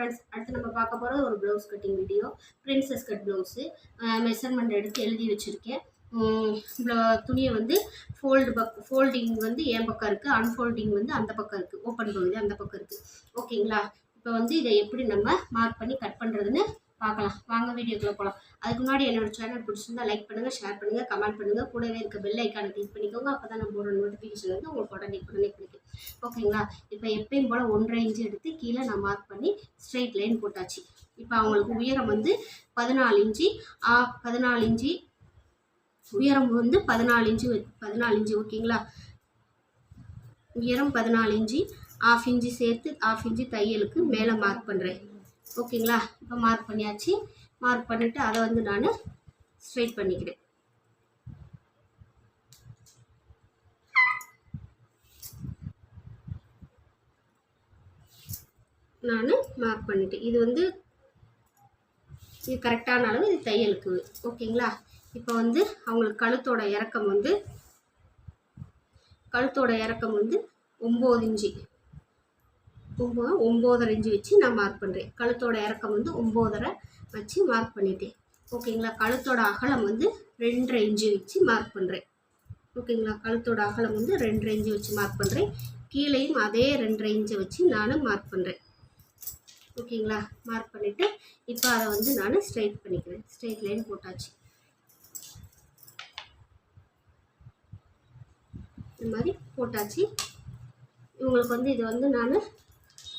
Friends அடுத்து நம்ம பார்க்க போகிறது ஒரு blouse cutting video princess cut blouse measurement எடுத்து எழுதி வச்சுருக்கேன். துணியை வந்து ஃபோல்டு பக் ஃபோல்டிங் வந்து என் பக்கம் இருக்குது அன்ஃபோல்டிங் வந்து அந்த பக்கம் இருக்குது ஓப்பன் பகுதி அந்த பக்கம் இருக்குது ஓகேங்களா இப்போ வந்து இதை எப்படி நம்ம மார்க் பண்ணி கட் பண்ணுறதுன்னு பார்க்கலாம். வாங்க வீடியோக்குள்ளே போகலாம் அதுக்கு முன்னாடி என்னோட சேனல் பிடிச்சிருந்தா லைக் பண்ணுங்கள் ஷேர் பண்ணுங்கள் கமெண்ட் பண்ணுங்கள் கூடவே இருக்க பெல் ஐக்கானை கிளிக் பண்ணிக்கோங்க. அப்போ தான் நம்ம ஒரு நோட்டிஃபிகேஷன் வந்து உங்களுக்கு உடனே உடனே கிடைக்கும். ஓகேங்களா இப்போ எப்பயும் போல் ஒன்றரை இன்ச்சு எடுத்து கீழே நான் மார்க் பண்ணி ஸ்ட்ரைட் லைன் போட்டாச்சு. இப்போ அவங்களுக்கு உயரம் வந்து பதினாலு இன்ச்சு பதினாலு இன்ச்சு உயரம் வந்து பதினாலு இன்ச்சு பதினாலு இன்ச்சு ஓகேங்களா உயரம் பதினாலு இன்ச்சு ஆஃப் இன்ச்சு சேர்த்து ஆஃப் இன்ச்சு தையலுக்கு மேலே மார்க் பண்ணுறேன் ஓகேங்களா? இப்போ மார்க் பண்ணியாச்சு. மார்க் பண்ணிவிட்டு அதை வந்து நான் ஸ்ட்ரைட் பண்ணிக்கிறேன். நான் மார்க் பண்ணிட்டேன். இது வந்து இது கரெக்டான அளவு இது தையலுக்கு ஓகேங்களா? இப்போ வந்து அவங்களுக்கு கழுத்தோட இறக்கம் வந்து கழுத்தோட இறக்கம் வந்து ஒம்பது இன்ச்சு. ஒம்போதரை இன்ச்சு வச்சு நான் மார்க் பண்ணுறேன் கழுத்தோட இறக்கம் வந்து ஒம்போதரை வச்சு மார்க் பண்ணிட்டேன். ஓகேங்களா கழுத்தோட அகலம் வந்து ரெண்டரை இன்ச்சு வச்சு மார்க் பண்ணுறேன் ஓகேங்களா கழுத்தோட அகலம் வந்து ரெண்டரை இன்ச்சு வச்சு மார்க் பண்ணுறேன் கீழேயும் அதே ரெண்டரை இன்ச்சை வச்சு நான் மார்க் பண்ணுறேன் ஓகேங்களா மார்க் பண்ணிவிட்டு இப்போ அதை வந்து நான் ஸ்ட்ரைட் பண்ணிக்கிறேன். ஸ்ட்ரைட் லைன் போட்டாச்சு. இந்த மாதிரி போட்டாச்சு. இவங்களுக்கு வந்து இது வந்து நான்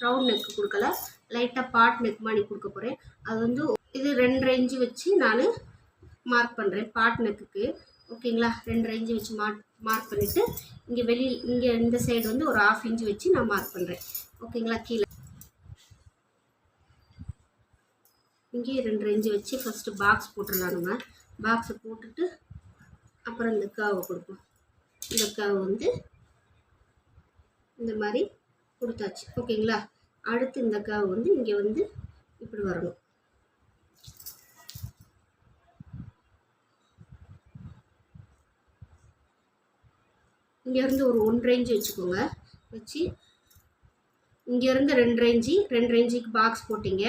ரவுண்ட் நெக் கொடுக்கல. லைட்டாக பாட் நெக் மாதிரி கொடுக்க போகிறேன் அது வந்து இது ரெண்டு ரேஞ்சு வச்சு நான் மார்க் பண்ணுறேன் பாட் நெக்குக்கு ஓகேங்களா ரெண்டு ரேஞ்சு வச்சு மார்க் மார்க் பண்ணிவிட்டு இங்கே வெளியில் இங்கே இந்த சைடு வந்து ஒரு ஆஃப் இன்ச்சு வச்சு நான் மார்க் பண்ணுறேன் ஓகேங்களா கீழே. இங்கேயும் ரெண்டு ரேஞ்சு வச்சு ஃபஸ்ட்டு பாக்ஸ் போட்டுடலாம் நம்ம. பாக்ஸை போட்டுட்டு அப்புறம் இந்த கேவை கொடுப்போம். இந்த கேவை வந்து இந்த மாதிரி கொடுத்தாச்சு. ஓகேங்களா? அடுத்து இந்த காவு வந்து இங்கே வந்து இப்படி வரணும். இங்கேருந்து ஒரு ஒன் ரேஞ்சு வச்சுக்கோங்க. வச்சு இங்கேருந்து ரெண்டு இன்ச்சு ரெண்டு இன்ச்சுக்கு பாக்ஸ் போட்டிங்க.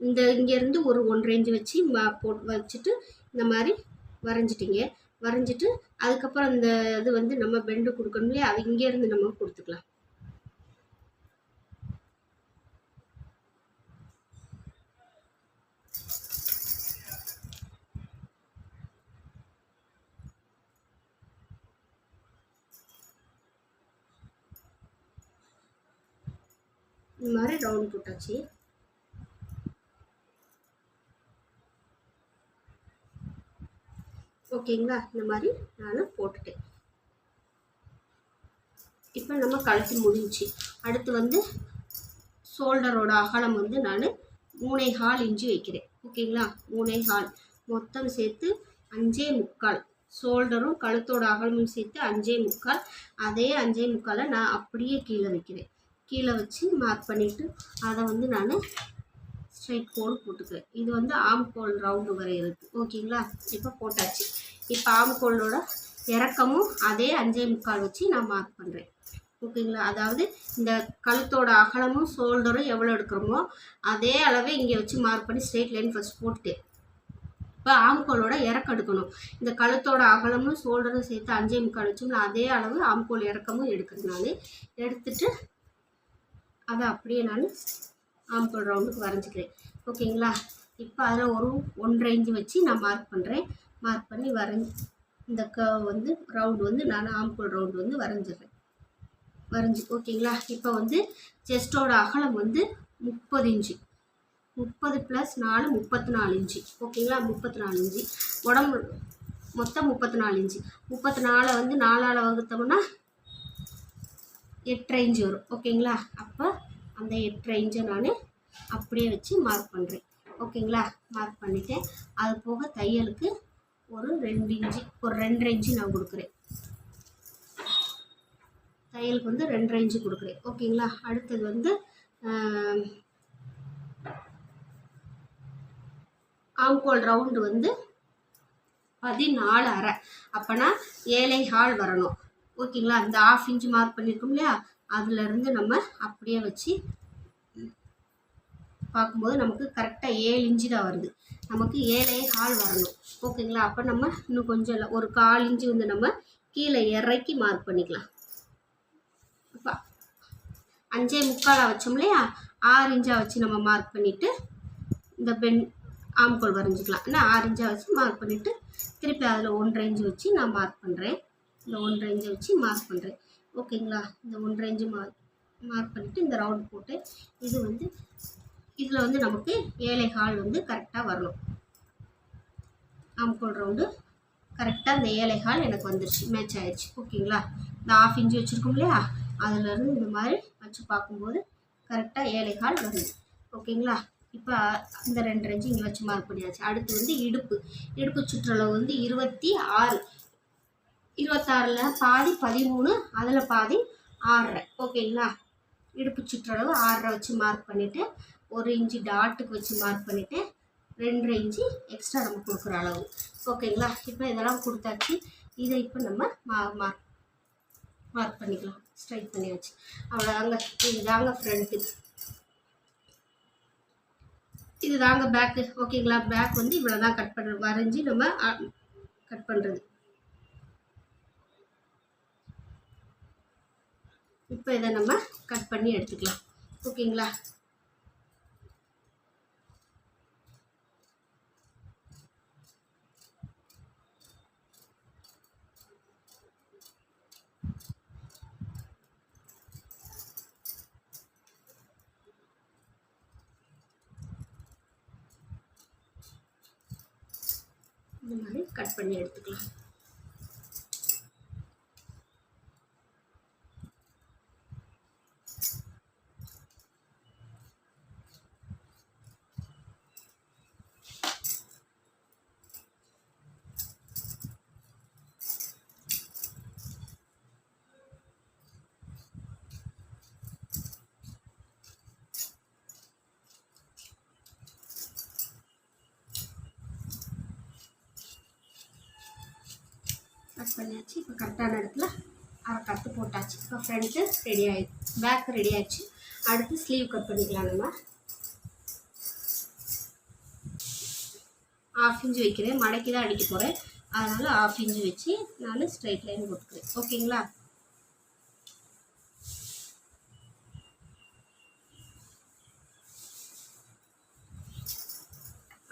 இந்த இங்கேருந்து ஒரு ஒன் ரேஞ்சு வச்சு போ வச்சுட்டு இந்த மாதிரி வரைஞ்சிட்டிங்க. வரைஞ்சிட்டு அதுக்கப்புறம் இந்த இது வந்து நம்ம பெண்டு கொடுக்கணும் இல்லையா? அது இங்கேருந்து நம்ம கொடுத்துக்கலாம். இந்த மாதிரி ரவுண்ட் போட்டாச்சு. ஓகேங்களா இந்த மாதிரி நான் போட்டுட்டேன். இப்போ நம்ம கழுத்து முடிஞ்சு அடுத்து வந்து ஷோல்டரோட அகலம் வந்து நான் மூணே ஹால் இன்ச்சு வைக்கிறேன். ஓகேங்களா மூணே ஹால் மொத்தம் சேர்த்து அஞ்சே முக்கால். ஷோல்டரும் கழுத்தோட அகலமும் சேர்த்து அஞ்சே முக்கால். அதே அஞ்சே முக்காலை நான் அப்படியே கீழே வைக்கிறேன். கீழே வச்சு மார்க் பண்ணிவிட்டு அதை வந்து நான் ஸ்ட்ரைட் கோடு போட்டுக்கிறேன் இது வந்து ஆம் கோல் ரவுண்டு வரைகிறது ஓகேங்களா? இப்போ போட்டாச்சு. இப்போ ஆம் கோலோட இறக்கமும் அதே அஞ்சே முக்கால் வச்சு நான் மார்க் பண்ணுறேன் ஓகேங்களா? அதாவது இந்த கழுத்தோட அகலமும் ஷோல்டரும் எவ்வளோ எடுக்கிறோமோ அதே அளவே இங்கே வச்சு மார்க் பண்ணி ஸ்ட்ரெயிட் லைன் ஃபஸ்ட் போட்டுட்டு இப்போ ஆம்கோலோட இறக்கம் எடுக்கணும். இந்த கழுத்தோட அகலமும் ஷோல்டரும் சேர்த்து அஞ்சே முக்கால் வச்சோம்னா அதே அளவு ஆம்கோல் இறக்கமும் எடுக்கிறதுனால எடுத்துட்டு அதை அப்படியே நான் ஆம்பிள் ரவுண்டுக்கு வரைஞ்சிக்கிறேன். ஓகேங்களா? இப்போ அதில் ஒரு ஒன்றரை இன்ச்சு வச்சு நான் மார்க் பண்ணுறேன் மார்க் பண்ணி வரைஞ்சி இந்த க வந்து ரவுண்டு வந்து நான் ஆம்பிள் ரவுண்டு வந்து வரைஞ்சிடுறேன். வரைஞ்சி ஓகேங்களா? இப்போ வந்து செஸ்டோட அகலம் வந்து முப்பது இன்ச்சு. முப்பது ப்ளஸ் நாலு முப்பத்தி நாலு இன்ச்சு. ஓகேங்களா? முப்பத்தி நாலு இன்ச்சு. உடம்பு மொத்தம் முப்பத்தி நாலு இன்ச்சு. முப்பத்தி நாலை வந்து நாலால் வகுத்தோம்னா எட்டு ரேஞ்சு வரும் ஓகேங்களா? அப்போ அந்த எட்டு ரேஞ்சை நான் அப்படியே வச்சு மார்க் பண்ணுறேன் ஓகேங்களா? மார்க் பண்ணிவிட்டேன் அது போக தையலுக்கு ஒரு ரெண்டு இன்ச்சு ஒரு ரெண்டரை இன்ச்சு நான் கொடுக்குறேன். தையலுக்கு வந்து ரெண்டரை இன்ச்சு கொடுக்குறேன். ஓகேங்களா? அடுத்தது வந்து ஆம்கோல் ரவுண்டு வந்து பதினாலு அரை அப்போனா ஏழை ஹால் வரணும். ஓகேங்களா? இந்த ஆஃப் இன்ச் மார்க் பண்ணியிருக்கோம் இல்லையா? அதுலேருந்து நம்ம அப்படியே வச்சு பார்க்கும்போது நமக்கு கரெக்டாக ஏழு இன்ச்சு தான் வருது. நமக்கு ஏழே கால் வரணும். ஓகேங்களா? அப்போ நம்ம இன்னும் கொஞ்சம் இல்லை ஒரு கால் இன்ச்சு வந்து நம்ம கீழே இறக்கி மார்க் பண்ணிக்கலாம். அப்பா அஞ்சே முக்காலாக வச்சோம் இல்லையா? ஆறு இன்ச்சாக வச்சு நம்ம மார்க் பண்ணிவிட்டு இந்த பென் ஆம்கோல் வரைஞ்சிக்கலாம். ஏன்னா ஆறு இன்ச்சாக வச்சு மார்க் பண்ணிவிட்டு திருப்பி அதில் ஒன்றரை இன்ச்சு வச்சு நான் மார்க் பண்ணுறேன் இந்த ஒன்றரை இன்ச்சை வச்சு மார்க் பண்ணுறேன் ஓகேங்களா இந்த ஒன்றரை இன்ச்சு மார்க் மார்க் பண்ணிவிட்டு இந்த ரவுண்ட் போட்டு இது வந்து இதில் வந்து நமக்கு ஏழை ஹால் வந்து கரெக்டாக வரணும். ஆம்கோல் ரவுண்டு கரெக்டாக இந்த ஏழை ஹால் எனக்கு வந்துருச்சு மேட்ச் ஆயிடுச்சு ஓகேங்களா இந்த ஆஃப் இன்ச்சு வச்சுருக்கோம் இல்லையா? அதுலேருந்து இந்த மாதிரி வச்சு பார்க்கும்போது கரெக்டாக ஏழை ஹால் வருது. ஓகேங்களா இப்போ இந்த ரெண்டு ரெஞ்சு இங்கே வச்சு மார்க் பண்ணியாச்சு. அடுத்து வந்து இடுப்பு. இடுப்பு சுற்றளவு வந்து இருபத்தி ஆறு. இருபத்தாறில் பாதி பதிமூணு அதில் பாதி ஆறரை. ஓகேங்களா? இடுப்பு சுற்றளவு ஆறரை வச்சு மார்க் பண்ணிவிட்டு ஒரு இன்ச்சு டாட்டுக்கு வச்சு மார்க் பண்ணிவிட்டு ரெண்டு இன்ச்சு எக்ஸ்ட்ரா நம்ம கொடுக்குற அளவு. ஓகேங்களா? இப்போ இதெல்லாம் கொடுத்தாச்சு. இதை இப்போ நம்ம மா மார்க் மார்க் பண்ணிக்கலாம். ஸ்ட்ரைட் பண்ணியாச்சு. அவ்வளோதாங்க இதுதாங்க ஃப்ரண்ட்டு இது தாங்க பேக்கு ஓகேங்களா? பேக் வந்து இவ்வளோ தான் கட் பண்ணுற வரைஞ்சி நம்ம கட் பண்ணுறது இப்போ இதை நம்ம கட் பண்ணி எடுத்துக்கலாம். ஓகேங்களா? இந்த மாதிரி கட் பண்ணி எடுத்துக்கலாம். கட் பண்ணியாச்சு. இப்போ கரெக்டான இடத்துல அரை கட்டு போட்டாச்சு. இப்போ ஃப்ரண்ட்டு ரெடி ஆயிடுச்சு பேக் ரெடி ஆயிடுச்சு. அடுத்து ஸ்லீவ் கட் பண்ணிக்கலாம் நம்ம. ஆஃப் இன்ச்சு வைக்கிறேன். மடக்கி தான் அடிக்க போகிறேன் அதனால் ஆஃப் இன்ச்சு வச்சு நான் ஸ்ட்ரைட் லைன் போட்டுக்கிறேன். ஓகேங்களா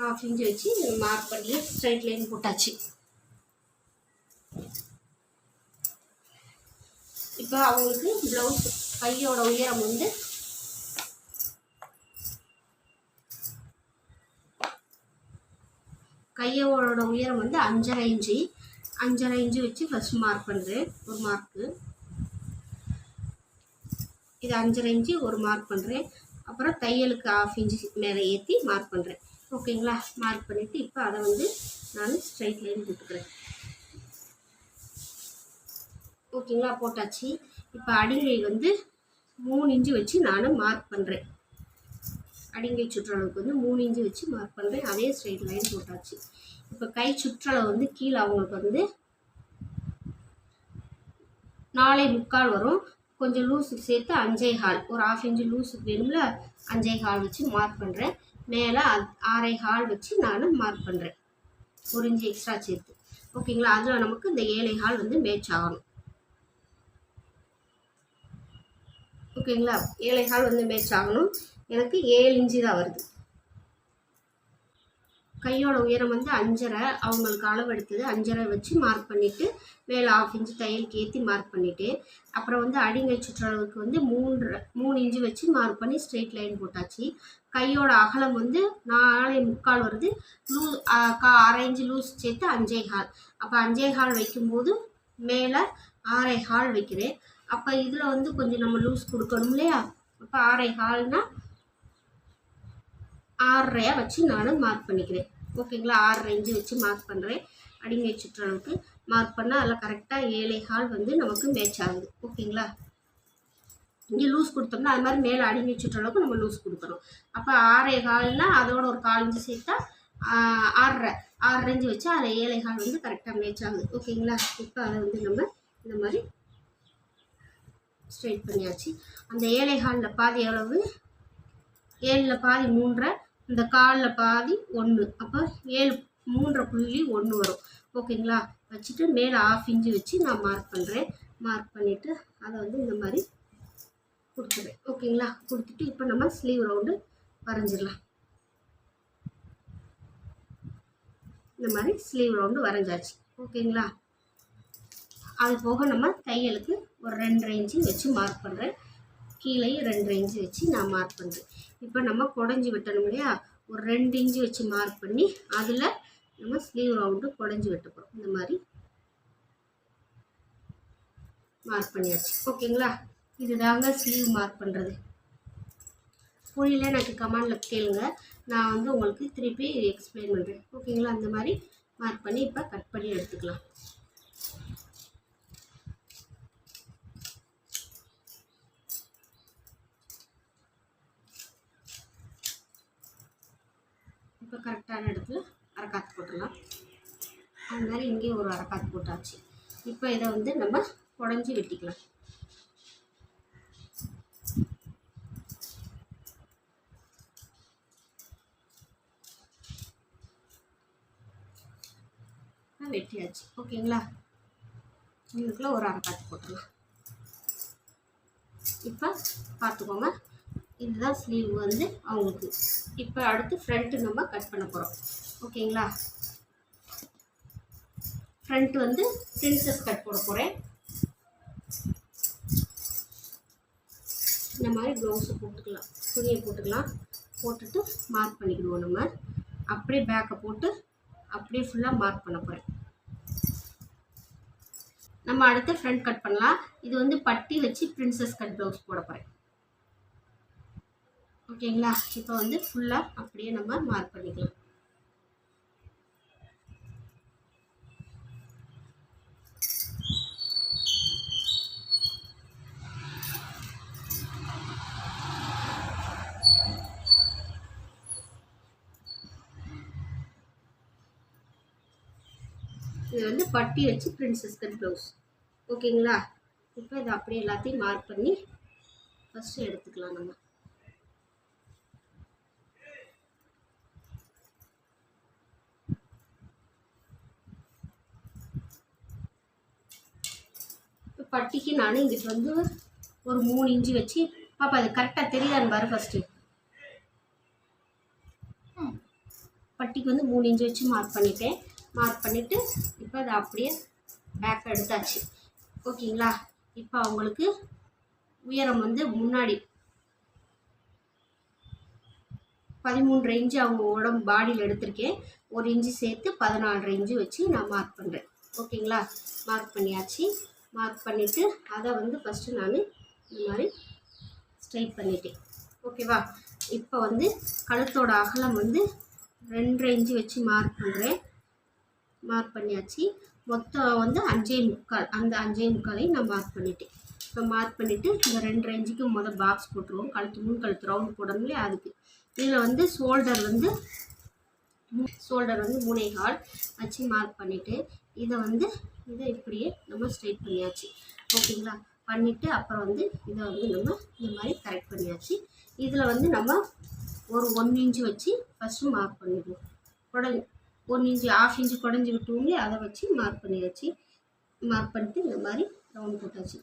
ஆஃப் இன்ச்சு வச்சு மார்க் பண்ணி ஸ்ட்ரைட் லைன் போட்டாச்சு. இப்போ அவங்களுக்கு ப்ளவுஸ் கையோட உயரம் வந்து கையோட உயரம் வந்து அஞ்சரை இன்ச்சு. அஞ்சரை இன்ச்சு வச்சு ஃபஸ்ட் மார்க் பண்ணுறேன் ஒரு மார்க்கு இது அஞ்சரை இன்ச்சு ஒரு மார்க் பண்ணுறேன் அப்புறம் தையலுக்கு ஆஃப் இன்ச்சு மேலே ஏற்றி மார்க் பண்ணுறேன் ஓகேங்களா மார்க் பண்ணிவிட்டு இப்போ அதை வந்து நான் ஸ்ட்ரைட் லைன் போட்டுக்கிறேன். ஓகேங்களா போட்டாச்சு. இப்போ அடிங்கை வந்து மூணு இன்ச்சு வச்சு நான் மார்க் பண்ணுறேன் அடிங்கை சுற்றளவுக்கு வந்து மூணு இன்ச்சு வச்சு மார்க் பண்ணுறேன் அதே ஸ்ட்ரைட் லைன் போட்டாச்சு. இப்போ கை சுற்றளவு வந்து கீழே அவங்களுக்கு வந்து நாலே முக்கால் வரும். கொஞ்சம் லூஸுக்கு சேர்த்து அஞ்சே ஹால் ஒரு ஆஃப் இன்ச்சு லூஸுக்கு வேணும்ல அஞ்சே ஹால் வச்சு மார்க் பண்ணுறேன் மேலே ஆறே ஹால் வச்சு நான் மார்க் பண்ணுறேன் ஒரு இன்ச்சு எக்ஸ்ட்ரா சேர்த்து. ஓகேங்களா அதில் நமக்கு இந்த ஏழை ஹால் வந்து மேட்ச் ஆகணும். ஓகேங்களா? ஏழைகால் வந்து மேட்ச் ஆகணும். எனக்கு ஏழு இன்ச்சு தான் வருது. கையோட உயரம் வந்து அஞ்சரை. அவங்களுக்கு அளவு எடுத்தது அஞ்சரை வச்சு மார்க் பண்ணிவிட்டு மேலே ஆஃப் இன்ச்சு தையலுக்கு ஏற்றி மார்க் பண்ணிவிட்டு அப்புறம் வந்து அடிங்கை சுற்றளவுக்கு வந்து மூன்று மூணு இன்ச்சு வச்சு மார்க் பண்ணி ஸ்ட்ரெயிட் லைன் போட்டாச்சு. கையோட அகலம் வந்து நாலே முக்கால் வருது. லூ கா அரை இன்ச்சு லூஸ் சேர்த்து அஞ்சே ஹால் அப்போ அஞ்சே ஹால் வைக்கும்போது மேலே ஆறே ஹால் வைக்கிறேன். அப்போ இதில் வந்து கொஞ்சம் நம்ம லூஸ் கொடுக்கணும் இல்லையா? அப்போ ஆரை ஹால்னால் ஆறரையாக வச்சு நான் மார்க் பண்ணிக்கிறேன். ஓகேங்களா? ஆறரை இன்ச்சு வச்சு மார்க் பண்ணுறேன் அடிமை சுற்றளவுக்கு மார்க் பண்ணால் அதில் கரெக்டாக ஏழை ஹால் வந்து நமக்கு மேட்ச் ஆகுது. ஓகேங்களா? இங்கே லூஸ் கொடுத்தோம்னா அது மாதிரி மேலே அடிமை சுற்றளவுக்கு நம்ம லூஸ் கொடுக்கணும். அப்போ ஆறே ஹால்னால் அதோட ஒரு கால் இன்ச்சு சேர்த்தா ஆறரை. ஆறரை இன்ச்சு வச்சா அதில் ஏழை ஹால் வந்து கரெக்டாக மேட்ச் ஆகுது. ஓகேங்களா? இப்போ அதை வந்து நம்ம இந்த மாதிரி ஸ்ட்ரைட் பண்ணியாச்சு. அந்த ஏழை ஹாலில் பாதி அளவு ஏழில் பாதி மூன்றரை இந்த காலில் பாதி ஒன்று. அப்போ ஏழு மூன்றரை புள்ளி ஒன்று வரும். ஓகேங்களா? வச்சுட்டு மேலே ஆஃப் இன்ச்சு வச்சு நான் மார்க் பண்ணுறேன் மார்க் பண்ணிவிட்டு அதை வந்து இந்த மாதிரி கொடுத்துறேன். ஓகேங்களா? கொடுத்துட்டு இப்போ நம்ம ஸ்லீவ் ரவுண்டு வரைஞ்சிடலாம். இந்த மாதிரி ஸ்லீவ் ரவுண்டு வரைஞ்சாச்சு. ஓகேங்களா? அது போக நம்ம தையலுக்கு ஒரு ரெண்டரை இன்ச்சு வச்சு மார்க் பண்ணுறேன் கீழேயும் ரெண்டரை இன்ச்சு வச்சு நான் மார்க் பண்ணுறேன் இப்போ நம்ம குடஞ்சி வெட்டணும் இல்லையா? ஒரு ரெண்டு இன்ச்சு வச்சு மார்க் பண்ணி அதில் நம்ம ஸ்லீவ் ரவுண்டு குடஞ்சி வெட்ட போகிறோம் இந்த மாதிரி மார்க் பண்ணியாச்சு. ஓகேங்களா இதுதாங்க ஸ்லீவ் மார்க் பண்ணுறது புரியல எனக்கு கமெண்டில் கேளுங்க. நான் வந்து உங்களுக்கு திருப்பி எக்ஸ்பிளைன் பண்ணுறேன் ஓகேங்களா அந்த மாதிரி மார்க் பண்ணி இப்போ கட் பண்ணி எடுத்துக்கலாம். இப்போ கரெக்டான இடத்துல அரைக்காத்து போட்டுடலாம். அது மாதிரி இங்கேயும் ஒரு அரைக்காத்து போட்டாச்சு. இப்போ இதை வந்து நம்ம உடஞ்சி வெட்டிக்கலாம். வெட்டியாச்சு. ஓகேங்களா? இதுக்குள்ளே ஒரு அரைக்காத்து போட்டுடலாம். இப்போ பார்த்துக்கோங்க. இதுதான் ஸ்லீவ் வந்து அவங்களுக்கு. இப்போ அடுத்து ஃப்ரண்ட்டு நம்ம கட் பண்ண போகிறோம் ஓகேங்களா ஃப்ரண்ட் வந்து பிரின்சஸ் கட் போட போகிறேன் இந்த மாதிரி ப்ளவுஸை போட்டுக்கலாம். துணியை போட்டுக்கலாம். போட்டுட்டு மார்க் பண்ணிக்கிடுவோம் நம்ம. அப்படியே பேக்கை போட்டு அப்படியே ஃபுல்லாக மார்க் பண்ண போகிறேன் நம்ம அடுத்து ஃப்ரண்ட் கட் பண்ணலாம். இது வந்து பட்டி வச்சு பிரின்சஸ் கட் ப்ளவுஸ் போட போகிறேன் ஓகேங்களா? இப்போ வந்து ஃபுல்லாக அப்படியே நம்ம மார்க் பண்ணிக்கலாம். இது வந்து பட்டி வச்சு பிரின்சஸ் கட் ப்ளவுஸ் ஓகேங்களா? இப்போ இதை அப்படியே எல்லாத்தையும் மார்க் பண்ணி ஃபஸ்ட்டு எடுத்துக்கலாம் நம்ம. பட்டிக்கு நான் இங்கிட்டு வந்து ஒரு மூணு இன்ச்சு வச்சு பாப்பா அது கரெக்டாக தெரியுதான்னு பாரு ஃபஸ்ட்டு பட்டிக்கு வந்து மூணு இன்ச்சு வச்சு மார்க் பண்ணிட்டேன். மார்க் பண்ணிவிட்டு இப்போ அதை அப்படியே பேக் எடுத்தாச்சு. ஓகேங்களா? இப்போ அவங்களுக்கு உயரம் வந்து முன்னாடி. பதிமூன்று இன்ச்சு அவங்க உடம்பு பாடியில் எடுத்திருக்கேன். ஒரு இன்ச்சு சேர்த்து பதினாலரை இன்ச்சு வச்சு நான் மார்க் பண்ணுறேன் ஓகேங்களா? மார்க் பண்ணியாச்சு. மார்க் பண்ணிவிட்டு அதை வந்து ஃபஸ்ட்டு நான் இந்த மாதிரி ஸ்ட்ரைட் பண்ணிட்டேன். ஓகேவா இப்போ வந்து கழுத்தோட அகலம் வந்து ரெண்டரை இன்ச்சு வச்சு மார்க் பண்ணுறேன் மார்க் பண்ணியாச்சு. மொத்தம் வந்து அஞ்சே முக்கால் அந்த அஞ்சே முக்காலையும் நான் மார்க் பண்ணிட்டேன். இப்போ மார்க் பண்ணிவிட்டு இந்த ரெண்டு இன்ச்சுக்கு மொதல் பாக்ஸ் போட்டுருவோம். கழுத்து மூணு கழுத்து ரவுண்ட் போடணும் இல்லையா அதுக்கு. இதில் வந்து ஷோல்டர் வந்து ஷோல்டர் வந்து மூணே கால் வச்சு மார்க் பண்ணிவிட்டு இதை வந்து இதை இப்படியே நம்ம ஸ்ட்ரைட் பண்ணியாச்சு. ஓகேங்களா? பண்ணிவிட்டு அப்புறம் வந்து இதை வந்து நம்ம இந்த மாதிரி கரெக்ட் பண்ணியாச்சு. இதில் வந்து நம்ம ஒரு ஒன் இன்ச்சு வச்சு ஃபஸ்ட்டு மார்க் பண்ணிடுவோம். குடஞ்சி ஒன் இன்ச்சு ஆஃப் இன்ச்சு குடஞ்சி விட்டுவோங்க அதை வச்சு மார்க் பண்ணியாச்சு. மார்க் பண்ணிட்டு இந்த மாதிரி ரவுண்ட் போட்டாச்சு.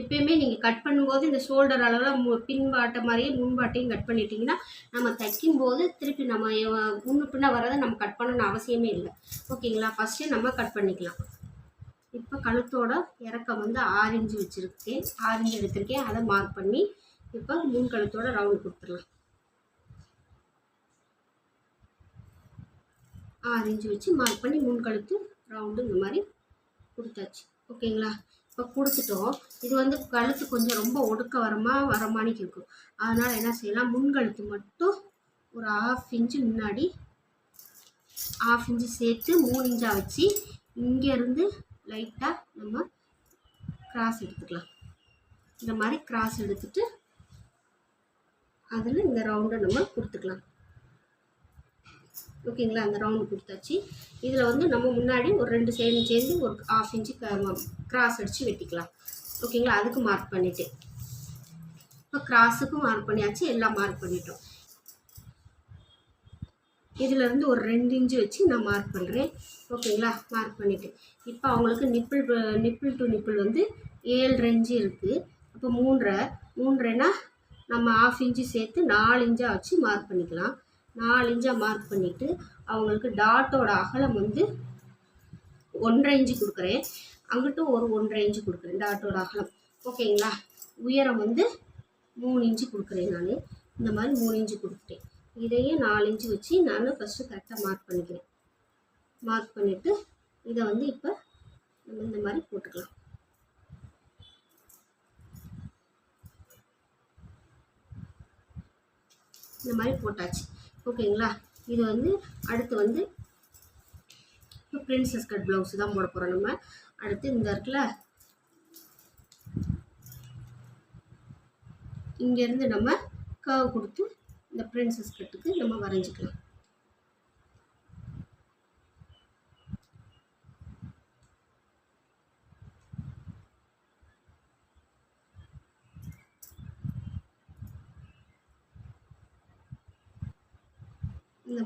எப்பயுமே நீங்கள் கட் பண்ணும்போது இந்த ஷோல்டர் அளவில் மு பின்பாட்டை மாதிரியே முன்பாட்டையும் கட் பண்ணிட்டீங்கன்னா நம்ம தைக்கும்போது திருப்பி நம்ம முன்னு முன்ன பின்ன வரதை நம்ம கட் பண்ணணும்னு அவசியமே இல்லை. ஓகேங்களா ஃபஸ்ட்டே நம்ம கட் பண்ணிக்கலாம். இப்போ கழுத்தோட இறக்கம் வந்து ஆரஞ்சு வச்சுருக்கேன். ஆரஞ்சு எடுத்திருக்கேன். அதை மார்க் பண்ணி இப்போ முன் கழுத்தோட ரவுண்ட் கொடுத்துடலாம். ஆரஞ்சு வச்சு மார்க் பண்ணி முன் கழுத்து ரவுண்டு இந்த மாதிரி கொடுத்தாச்சு. ஓகேங்களா இப்போ கொடுத்துட்டோம். இது வந்து கழுத்து கொஞ்சம் ரொம்ப ஒடுக்க வரமா வரமானிக்கு இருக்கும் அதனால் என்ன செய்யலாம்? முன் கழுத்து மட்டும் ஒரு ஆஃப் இன்ச்சு முன்னாடி ஆஃப் இன்ச்சு சேர்த்து மூணு இன்ச்சாக வச்சு இங்கேருந்து லைட்டாக நம்ம கிராஸ் எடுத்துக்கலாம். இந்த மாதிரி கிராஸ் எடுத்துட்டு அதில் இந்த ரவுண்டை நம்ம கொடுத்துக்கலாம். ஓகேங்களா? அந்த ரவுண்டு கொடுத்தாச்சு. இதில் வந்து நம்ம முன்னாடி ஒரு ரெண்டு சைடும் சேர்ந்து ஒரு ஆஃப் இன்ச்சு கிராஸ் அடித்து வெட்டிக்கலாம். ஓகேங்களா? அதுக்கு மார்க் பண்ணிவிட்டு இப்போ கிராஸுக்கும் மார்க் பண்ணியாச்சு எல்லாம் மார்க் பண்ணிட்டோம். இதிலேருந்து ஒரு ரெண்டு இன்ச்சு வச்சு நான் மார்க் பண்ணுறேன் ஓகேங்களா? மார்க் பண்ணிவிட்டு இப்போ அவங்களுக்கு நிப்பிள் நிப்பிள் டு நிப்பிள் வந்து ஏழு இன்ச்சு இருக்குது அப்போ மூன்றரை மூன்றரைனா நம்ம ஆஃப் இன்ச்சு சேர்த்து நாலு இன்ச்சாக வச்சு மார்க் பண்ணிக்கலாம். நாலு இன்ச்சாக மார்க் பண்ணிவிட்டு அவங்களுக்கு டாட்டோட அகலம் வந்து ஒன்றரை இன்ச்சு கொடுக்குறேன். அங்கிட்டும் ஒரு ஒன்றரை இன்ச்சு கொடுக்குறேன் டாட்டோட அகலம். ஓகேங்களா உயரம் வந்து மூணு இன்ச்சு கொடுக்குறேன் நான். இந்த மாதிரி மூணு இன்ச்சு கொடுத்துட்டேன். இதையே நாலு இன்ச்சு வச்சு நான் ஃபஸ்ட்டு கரெக்டாக மார்க் பண்ணிக்கிறேன். மார்க் பண்ணிவிட்டு இதை வந்து இப்போ நம்ம இந்த மாதிரி போட்டுக்கலாம். இந்த மாதிரி போட்டாச்சு. ஓகேங்களா? இது வந்து அடுத்து வந்து இப்போ பிரின்சஸ் கட் ப்ளவுஸ் தான் போட போகிறோம் நம்ம. அடுத்து இந்த இருக்குல்ல இங்கேருந்து நம்ம கர்வ் கொடுத்து இந்த பிரின்சஸ் கட்டுக்கு நம்ம வரைஞ்சிக்கலாம்.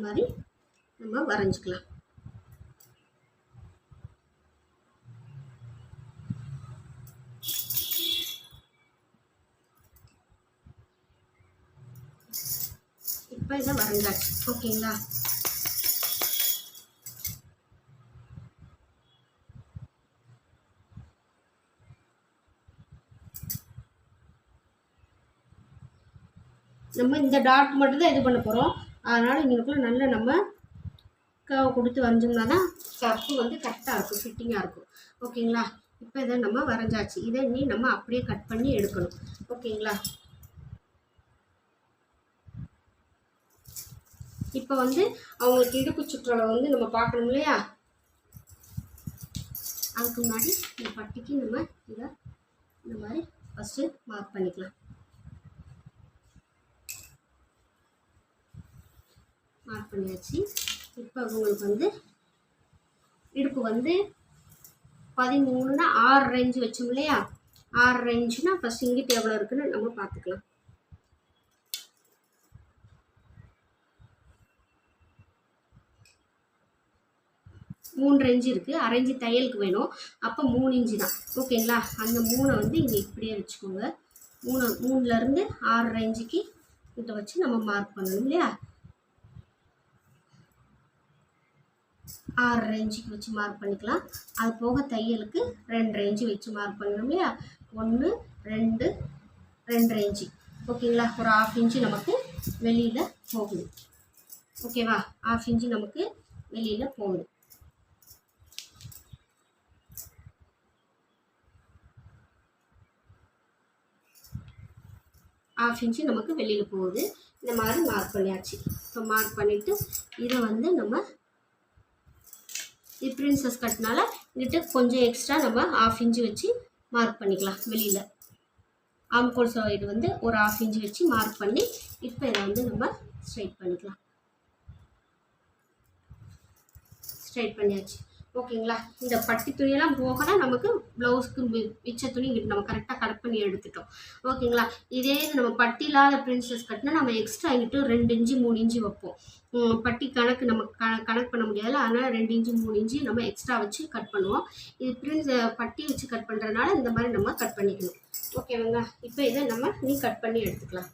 மாதிரி நம்ம வரைஞ்சிக்கலாம். இப்போ இதை வரைஞ்சாச்சு. ஓகேங்களா? நம்ம இந்த டாட் மட்டும் தான் இது பண்ண போகிறோம் அதனால் இங்களுக்குள்ள நல்ல நம்ம கர்வ் கொடுத்து வரைஞ்சோம்னா தான் கப்பு வந்து கரெக்டாக இருக்கும் ஃபிட்டிங்காக இருக்கும். ஓகேங்களா இப்போ இதை நம்ம வரைஞ்சாச்சு. இதை நீ நம்ம அப்படியே கட் பண்ணி எடுக்கணும். ஓகேங்களா இப்போ வந்து அவங்களுக்கு இடுப்பு சுற்றளவு வந்து நம்ம பார்க்கணும் இல்லையா? அதுக்கு முன்னாடி இந்த பட்டிக்கு நம்ம இதை இந்த மாதிரி ஃபஸ்ட்டு மார்க் பண்ணிக்கலாம். மார்க் பண்ணியாச்சு இப்போ உங்களுக்கு வந்து இடுப்பு வந்து பதிமூணுனா ஆறு ரேஞ்சு வச்சோம் இல்லையா? ஆறு ரேஞ்சுனா ஃபஸ்ட் இங்கிட்டு எவ்வளோ இருக்குன்னு நம்ம பார்த்துக்கலாம். மூணு இன்ச்சு இருக்குது அரை இன்ச்சு தையலுக்கு வேணும். அப்போ மூணு இன்ச்சு தான். ஓகேங்களா அந்த மூணை வந்து இங்கே இப்படியே வச்சுக்கோங்க. மூணு மூணுலேருந்து ஆறரை இன்ச்சுக்கு கிட்ட வச்சு நம்ம மார்க் பண்ணணும் இல்லையா? ஆறு ரேஞ்சுக்கு வச்சு மார்க் பண்ணிக்கலாம். அது போக தையலுக்கு ரெண்டு ரேஞ்சு வச்சு மார்க் பண்ணணும் இல்லையா? ஒன்று ரெண்டு ரெண்டு ரேஞ்சு ஓகேங்களா ஒரு ஆஃப் இன்ச்சு நமக்கு வெளியில் போகுது. ஓகேவா ஆஃப் இன்ச்சு நமக்கு வெளியில் போகுது. ஆஃப் இன்ச்சு நமக்கு வெளியில் போகுது. இந்த மாதிரி மார்க் பண்ணியாச்சு. இப்போ மார்க் பண்ணிவிட்டு இதை வந்து நம்ம இது பிரின்சஸ் கட்னால இங்கிட்ட கொஞ்சம் எக்ஸ்ட்ரா நம்ம ஆஃப் இன்ச்சு வச்சு மார்க் பண்ணிக்கலாம் வெளியில். ஆம்கோல் சைடு வந்து ஒரு ஆஃப் இன்ச்சு வச்சு மார்க் பண்ணி இப்போ இதை வந்து நம்ம ஸ்ட்ரைட் பண்ணிக்கலாம். ஸ்ட்ரைட் பண்ணியாச்சு. ஓகேங்களா? இந்த பட்டி துணியெல்லாம் போகனா நமக்கு ப்ளவுஸ்க்கு மிச்ச துணி இங்கிட்டு நம்ம கரெக்டாக கட் பண்ணி எடுத்துட்டோம். ஓகேங்களா? இதே இது நம்ம பட்டி இல்லாத பிரின்சஸ் கட்டினா நம்ம எக்ஸ்ட்ரா இங்கிட்டு ரெண்டு இன்ச்சு மூணு இன்ச்சு வைப்போம். பட்டி கணக்கு நம்ம க கணக்கு பண்ண முடியாதுல்ல அதனால் ரெண்டு இன்ச்சு மூணு இன்ச்சு நம்ம எக்ஸ்ட்ரா வச்சு கட் பண்ணுவோம். இது பிரின்ஸ் பட்டி வச்சு கட் பண்ணுறதுனால இந்த மாதிரி நம்ம கட் பண்ணிக்கணும். ஓகேவாங்க இப்போ இதை நம்ம நீ கட் பண்ணி எடுத்துக்கலாம்.